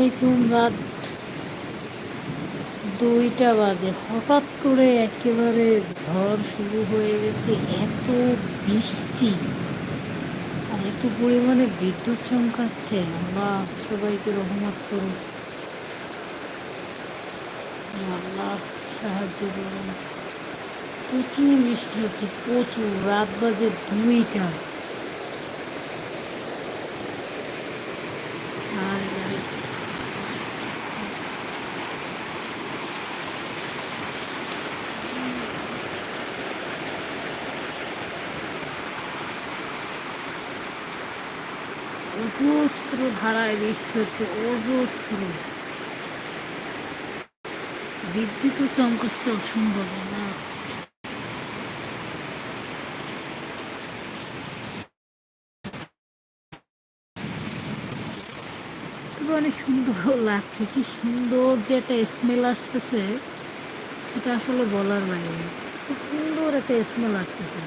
আলাইকুম, রাত দুইটা বাজে। হঠাৎ করে একেবারে ঝড় শুরু হয়ে গেছে, এত বৃষ্টি আর এত পরিমাণে বিদ্যুৎ চমকাচ্ছে। আল্লাহ সবাইকে রহমত করুন। আল্লাহ সাহায্য করুন। প্রচুর বৃষ্টি হচ্ছে, প্রচুর। রাত বাজে দুইটা আর অজস্র ধারায় বৃষ্টি হচ্ছে, অজস্র। বিদ্যুৎও চমকাচ্ছে অসম্ভব, না? অনেক সুন্দর লাগছে, কি সুন্দর যে একটা স্মেল আসতেছে, সেটা আসলে বলার বাইরে খুব সুন্দর একটা স্মেল আসতেছে।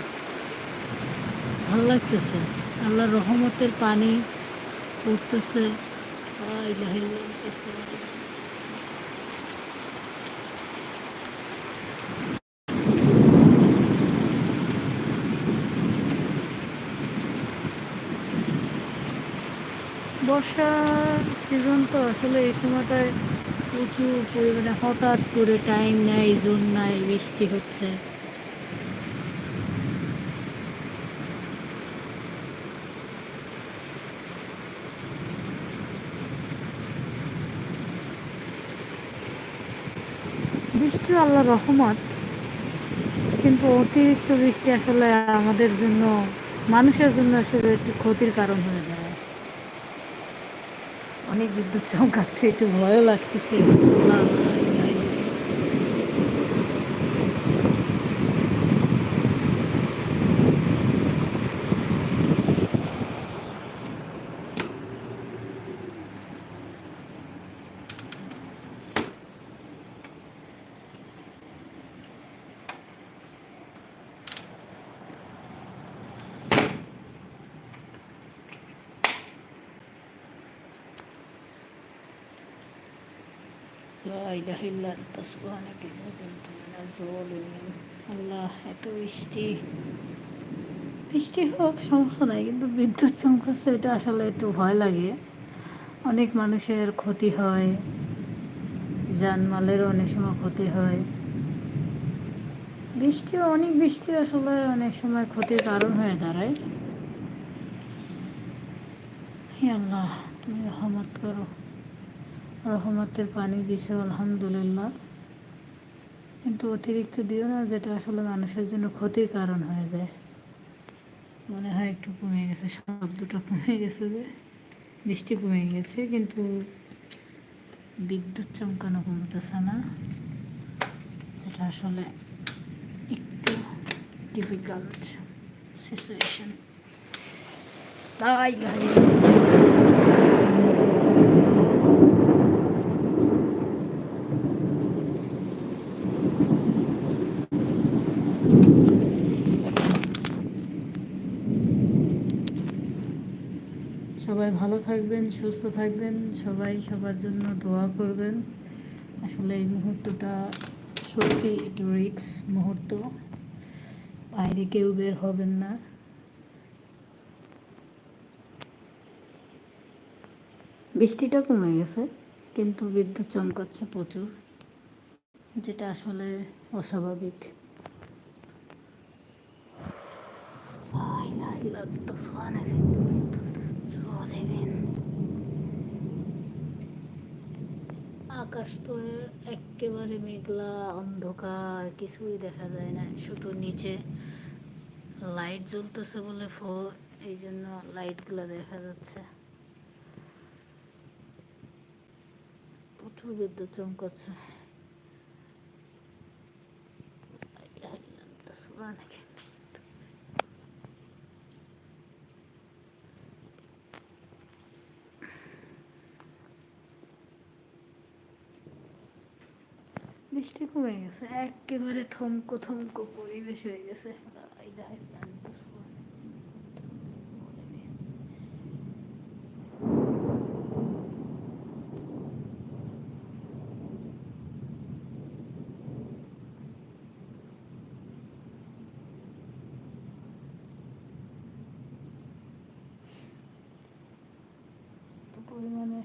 ভালো লাগতেছে। আল্লাহর রহমতের পানি পড়তেছে। বর্ষার সিজন তো আসলে এই সময়টায় প্রচুর পরিমাণে হঠাৎ করে টাইম নাই জোন নাই, বৃষ্টি হচ্ছে বৃষ্টি আল্লাহ রহমত, কিন্তু অতিরিক্ত বৃষ্টি আসলে আমাদের জন্য, মানুষের জন্য আসলে একটু ক্ষতির কারণ হয়ে যায় অনেক বিদ্যুৎ চমকাচ্ছে, একটু ভয়ও লাগতেছে আল্লাহ, আল্লাহ, ইলাহা ইল্লাল্লাহ। আল্লাহ, এত বৃষ্টি। বৃষ্টি হোক, সমস্যা নাই, কিন্তু বিদ্যুৎ চমকাচ্ছে, এটা আসলে একটু ভয় লাগে। অনেক মানুষের ক্ষতি হয় জানমালেরও অনেক সময় ক্ষতি হয়। বৃষ্টি, অনেক বৃষ্টি আসলে অনেক সময় ক্ষতির কারণ হয়ে দাঁড়ায়। আল্লাহ, তুমি রহমত করো। রহমতের পানি দিছে, আলহামদুলিল্লাহ। কিন্তু অতিরিক্ত দিও না, যেটা আসলে মানুষের জন্য ক্ষতির কারণ হয়ে যায়। মনে হয় একটু কমে গেছে, শব্দটা কমে গেছে যে, বৃষ্টি কমে গেছে, কিন্তু বিদ্যুৎ চমকানো কমতেছে না, যেটা আসলে একটু ডিফিকাল্ট সিচুয়েশন তাই সবাই ভালো থাকবেন সুস্থ থাকবেন। সবাই সবার জন্য দোয়া করবেন। আসলে এই মুহূর্তটা সত্যি একটু রিক্স মুহূর্ত। বাইরে কেউ বের হবেন না। বৃষ্টিটা কমে গেছে কিন্তু বিদ্যুৎ চমকাচ্ছে প্রচুর যেটা আসলে অস্বাভাবিক। লা ইলাহা আকাশ তো একেবারে মেঘলা অন্ধকার, কিছুই দেখা যায় না। শুধু নিচে লাইট জ্বলতেছে বলে ফো এই জন্য লাইটগুলো দেখা যাচ্ছে। প্রচুর বিদ্যুৎ চমকাচ্ছে। লা বৃষ্টি কমে গেছে একেবারে থমকো থমকো পরিবেশ হয়ে গেছে পরিমাণে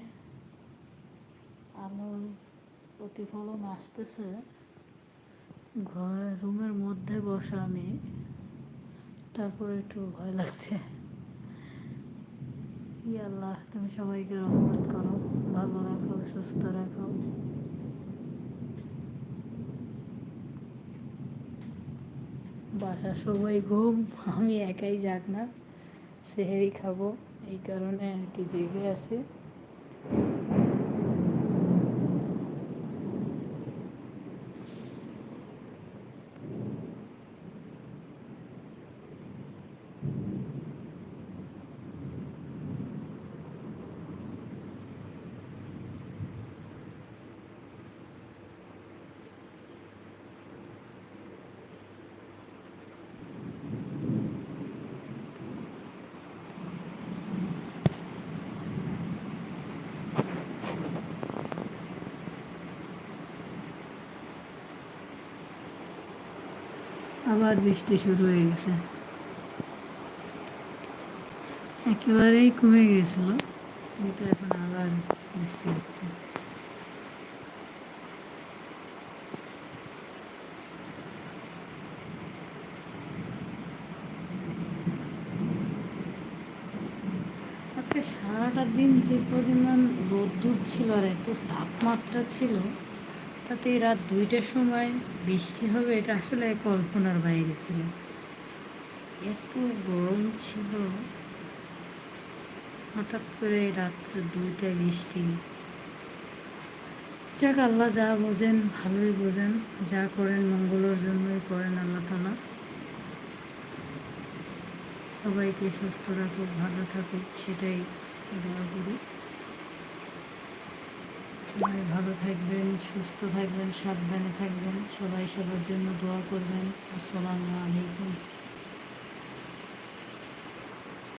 প্রতিফলন আসতেছে। ঘর রুমের মধ্যে বসা আমি। তারপরে একটু ভয় লাগছে। আল্লাহ, তুমি সবাইকে রহমত করো, ভালো রাখো, সুস্থ রাখো। বাসা সবাই ঘুম, আমি একাই যাক না সেহেরি খাব, এই কারণে আর কি জেগে আছি। আবার বৃষ্টি শুরু হয়ে গেছে। একেবারেই কমে গিয়েছিল, কিন্তু এখন আবার বৃষ্টি হচ্ছে। সারাটা দিন যে পরিমাণ রোদ্দুর ছিল আর এত তাপমাত্রা ছিল তাতে রাত দুইটার সময় বৃষ্টি হবে, এটা আসলে কল্পনার বাইরে ছিল। এত গরম ছিল। হঠাৎ করে রাত্রে দুইটায় বৃষ্টি। যাক, আল্লাহ যা বোঝেন, ভালোই বোঝেন। যা করেন মঙ্গলের জন্যই করেন আল্লাহ তালা সবাইকে সুস্থ রাখুক, ভালো থাকুক, সেটাই দোয়া করি। সবাই ভালো থাকবেন সুস্থ থাকবেন সাবধানে থাকবেন। সবাই সবার জন্য দোয়া করবেন। আসসালামু আলাইকুম।